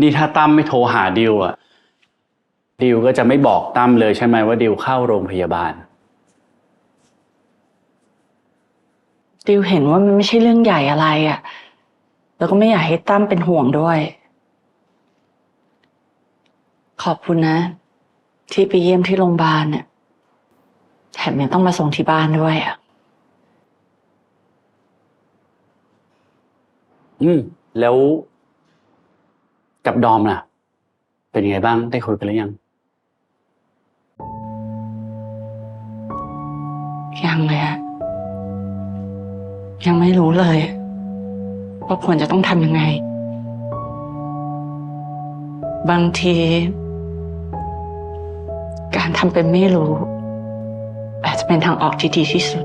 นี่ถ้าตั้มไม่โทรหาดิวอะดิวก็จะไม่บอกตั้มเลยใช่ไหมว่าดิวเข้าโรงพยาบาล ดิวเห็นว่ามันไม่ใช่เรื่องใหญ่อะไรอะ่ะแล้วก็ไม่อยากให้ตั้มเป็นห่วงด้วย ขอบคุณนะ ที่ไปเยี่ยมที่โรงพยาบาลเนี่ยแถมยังต้องมาส่งที่บ้านด้วยอะอืม แล้ว กับดอมน่ะ เป็นยังไงบ้างได้คุยกันหรือยัง ยังเลยอะยังไม่รู้เลย ว่าควรจะต้องทำยังไง บางที การทำเป็นไม่รู้ อาจจะเป็นทางออกที่ดีที่สุด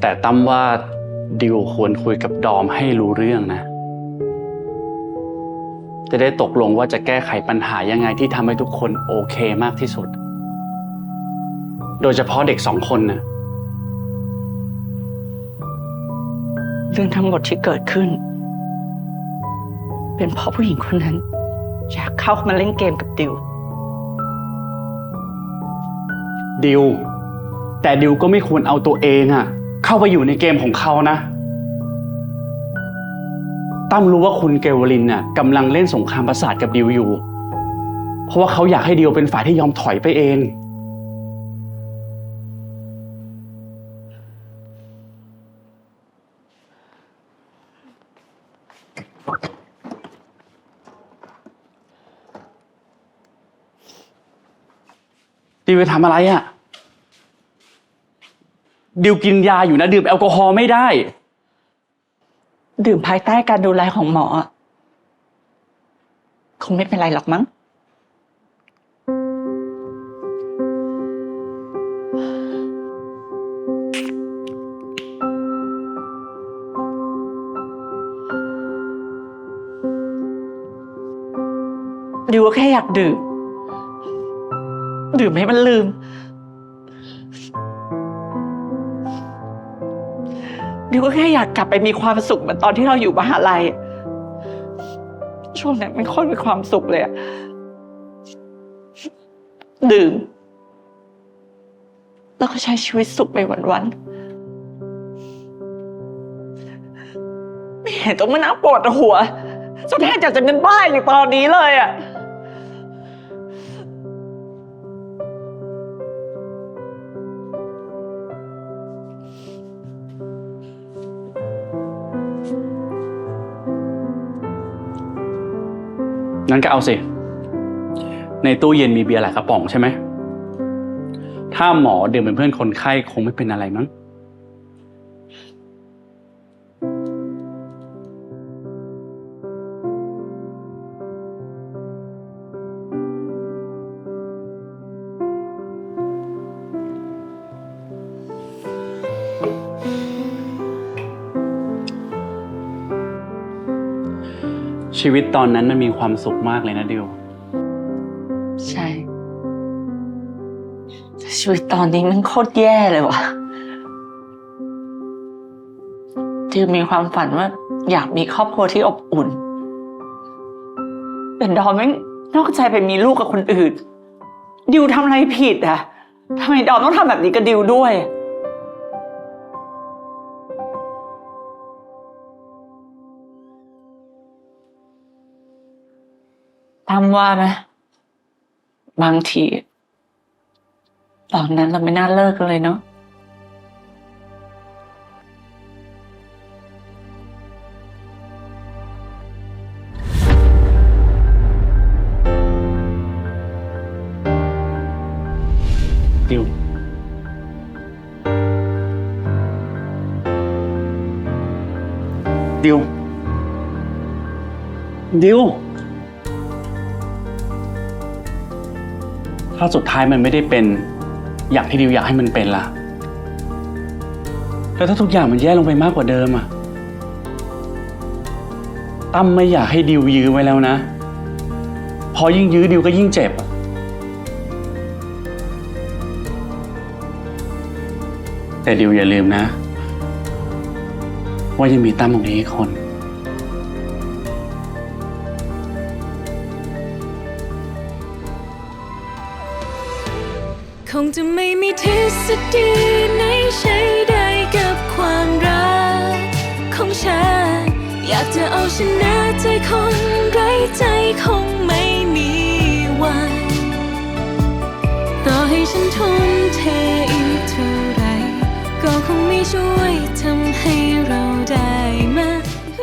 แต่ตั้มว่า ดิวควรคุยกับดอมให้รู้เรื่องนะ จะได้ตกลงว่าจะแก้ไขปัญหายังไงที่ทำให้ทุกคนโอเคมากที่สุด โดยเฉพาะเด็กสองคนนะเรื่องทั้งหมดที่เกิดขึ้น เป็นเพราะผู้หญิงคนนั้นอยากเข้ามาเล่นเกมกับดิว ดิว แต่ดิวก็ไม่ควรเอาตัวเองอะ เข้าไปอยู่ในเกมของเขานะตั้มรู้ว่าคุณเกวลินน่ะกำลังเล่นสงครามประสาทกับดิวอยู่ เพราะว่าเขาอยากให้ดิวเป็นฝ่ายที่ยอมถอยไปเอง ดิวไปทำอะไรอะ่ะ ดิวกินยาอยู่นะ ดื่มแอลกอฮอล์ไม่ได้ ดื่มภายใต้การดูแลของหมอ คงไม่เป็นไรหรอกมั้ง ดิวก็แค่อยากดื่ม ดื่มให้มันลืม ดิวก็แค่อยากกลับไปมีความสุขเหมือนตอนที่เราอยู่มหาลัย ช่วงนั้นมันค่อยมีความสุขเลยอะดื่ม แล้วก็ใช้ชีวิตสุขไปวันๆไม่เห็นต้องมานั่งปวดหัวจนแทบอยากจะเป็นบ้าอย่างตอนนี้เลยอะ งั้นก็เอาสิ ในตู้เย็นมีเบียร์หลายกระป๋องใช่ไหม ถ้าหมอดื่มเป็นเพื่อนคนไข้คงไม่เป็นอะไรมั้ง ชีวิตตอนนั้นมันมีความสุขมากเลยนะดิว ใช่แต่ชีวิตตอนนี้มันโคตรแย่เลยว่ะดิวมีความฝันว่า อยากมีครอบครัวที่อบอุ่น แต่ดอมแม่งนอกใจไปมีลูกกับคนอื่น ดิวทำอะไรผิดอะทำไมดอมต้องทำแบบนี้กับดิวด้วย ตามว่าไหมบางที ตอนนั้นเราไม่น่าเลิกกันเลยเนาะดิวดิวดิว ถ้าสุดท้ายมันไม่ได้เป็นอย่างที่ดิวอยากให้มันเป็นล่ะ แล้วถ้าทุกอย่างมันแย่ลงไปมากกว่าเดิมอะตั้มไม่อยากให้ดิวยื้อไว้แล้วนะ พอยิ่งยื้อดิวก็ยิ่งเจ็บอะแต่ดิวอย่าลืมนะ ว่ายังมีตั้มตรงนี้อีกคน งจะไม่มีทฤษฎีไหนใช้ได้กับความรักของฉัน อยากจะเอาชนะใจคนไร้ใจคงไม่มีวัน ต่อให้ฉันทุ่มเทอีกเท่าไร ก็คงไม่ช่วยทำให้เราได้